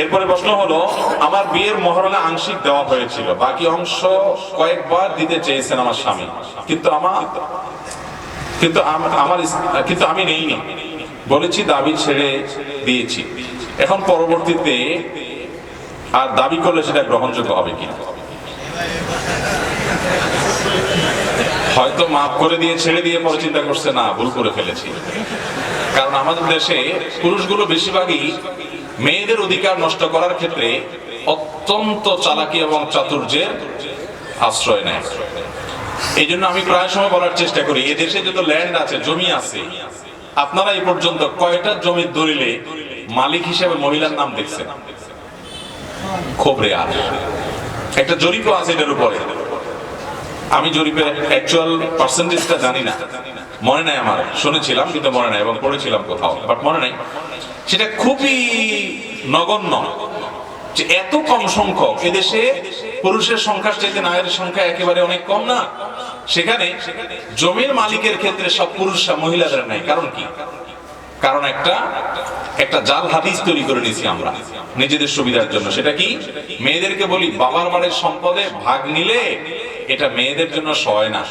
এরপরে প্রশ্ন হলো, আমার বিয়ের মহরণে আংশিক দেওয়া হয়েছিল। বাকি অংশ কয়েকবার দিতে চেয়েছেন আমার স্বামী। কিন্তু আমার কিন্তু আমার কিন্তু আমি নেইনি। বলেছি, দাবি ছেড়ে দিয়েছি। এখন পরবর্তীতে আর দাবি করলে সেটা গ্রহণযোগ্য হবে কিনা হয়তো মাফ করে দিয়ে ছেড়ে দিয়ে পরে চিন্তা করছে, না, ভুল করে ফেলেছি। কারণ আমাদের দেশে পুরুষগুলো বেশিরভাগই মেয়েদের অধিকার নষ্ট করার ক্ষেত্রে অত্যন্ত চালাকি এবং চাতুর্যের আশ্রয় নেয়। এই জন্য আমি প্রায় সময় বলার চেষ্টা করি, এ দেশে যত ল্যান্ড আছে, জমি আছে, আপনারা এই পর্যন্ত কয়টা জমির দলিলে মালিক হিসেবে মহিলার নাম দেখছেন? খুব রেয়ার একটা জরিপও আছে এটার উপরে। আমি জরিপের অ্যাকচুয়াল পার্সেন্টেজটা জানি না। মনে নাই আমার, শুনেছিলাম কিন্তু মনে নাই এবং পড়েছিলাম কোথাও বাট মনে নাই। সেটা খুবই নগণ্য যে এত কম সংখ্যক, এদেশে পুরুষের সংখ্যা চাইতে নারীর সংখ্যা একেবারে অনেক কম না। সেখানে জমির মালিকের ক্ষেত্রে সব পুরুষরা মহিলাদের নাই, কারণ কি? কারণ একটা একটা জাল হাদিস তৈরি করে নিয়েছি আমরা, নিজেদের সুবিধার জন্য। সেটা কি? মেয়েদেরকে বলি, বাবার বাড়ির সম্পদে ভাগ নিলে এটা মেয়েদের জন্য সয় না।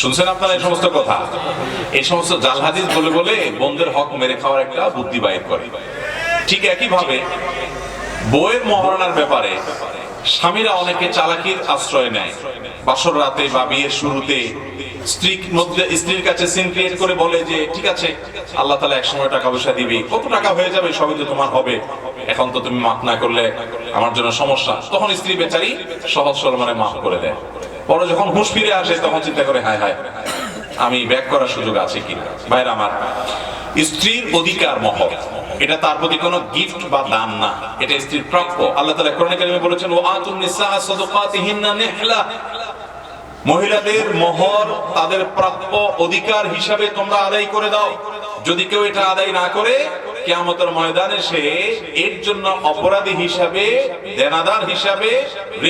শুনছেন আপনারা এই সমস্ত কথা? এই সমস্ত জাল হাদিস বলে বলে বোনদের হক মেরে খাওয়ার একটা বুদ্ধি বাইর করে। ঠিক একই ভাবে বইয়ের মহারণার ব্যাপারে স্বামীরা অনেকে চালাকির আশ্রয় নেয়। বাসর রাতে বা বিয়ের শুরুতে স্ত্রীর মধ্যে স্ত্রীর কাছে সিন ক্রিয়েট করে বলে যে, ঠিক আছে, আল্লাহ তালা এক সময় টাকা পয়সা দিবে। কত টাকা হয়ে যাবে? সবই তো তোমার হবে। এখন তো তুমি মাফ না করলে আমার জন্য সমস্যা। তখন স্ত্রী বেচারি সহজ সরল মানে মাফ করে দেয়। পরে যখন হুঁশ ফিরে আসে, তখন চিন্তা করে, হায় হায়, আমি ব্যাক করার সুযোগ আছে কি ভাইরা আমার, স্ত্রীর অধিকার মহৎ। এটা তার প্রতি কোনো গিফট বা দান না। এটা স্ত্রীর প্রাপ্য। আল্লাহ তাআলা কোরআনে কারিমে বলেছেন ও আতুন নিসা সাদাকাতিহিন্না নিহলা। মহিলাদের মহর তাদের প্রাপ্য অধিকার হিসাবে তোমরা আদায় করে দাও। যদি কেউ এটা আদায় না করে কেয়ামতের ময়দানে সে এর জন্য অপরাধী হিসাবে, দেনাদার হিসাবে,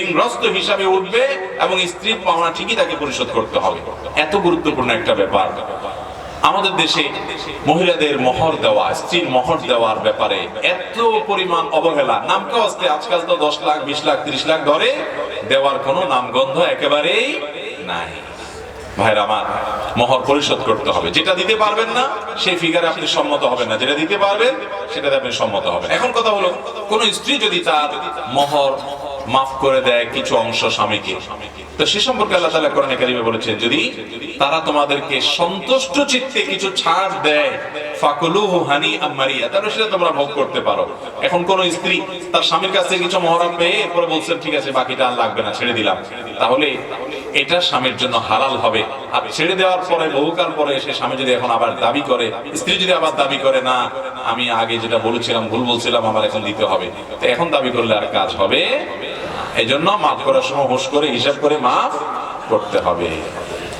ঋণগ্রস্ত হিসাবে উঠবে এবং স্ত্রীর পাওনা ঠিকই তাকে পরিশোধ করতে হবে। এত গুরুত্বপূর্ণ একটা ব্যাপার। আমাদের দেশে মহিলাদের মহর দেওয়া, স্ত্রীর মহর দেওয়ার ব্যাপারে এত পরিমাণ অবহেলা। নামকা আসতে আজকাল তো দশ লাখ, বিশ লাখ, ত্রিশ লাখ ধরে দেওয়ার কোনো নামগন্ধ একেবারেই নাই। ভাইরা আমার মহর পরিশোধ করতে হবে। যেটা দিতে পারবেন না, সেই ফিগারে আপনি সম্মত হবেন না। যেটা দিতে পারবেন, সেটাতে আপনি সম্মত হবেন। এখন কথা হলো, কোন স্ত্রী যদি তার মহর মাফ করে দেয় কিছু অংশ স্বামীকে তো সে সম্পর্কে আল্লাহ তাআলা কোরআনে কারিমে বলেছেন, যদি তারা তোমাদেরকে সন্তুষ্ট চিত্তে কিছু ছাড় দেয়, ফাকুলুহু হানি আমারিয়া তাহলে সেটা তোমরা ভোগ করতে পারো। এখন কোন স্ত্রী তার স্বামীর কাছে কিছু মহরম পেয়ে এরপরে বলছেন ঠিক আছে, বাকিটা আর লাগবে না, ছেড়ে দিলাম। তাহলে এটা স্বামীর জন্য হালাল হবে। আর ছেড়ে দেওয়ার পরে বহুকাল পরে সে স্বামী যদি এখন আবার দাবি করে, স্ত্রী যদি আবার দাবি করে, না, আমি আগে যেটা বলেছিলাম, ভুল বলছিলাম, আমার এখন দিতে হবে। তো এখন দাবি করলে আর কাজ হবে এই জন্য মাফ করার সময় হুশ করে হিসাব করে মাফ করতে হবে।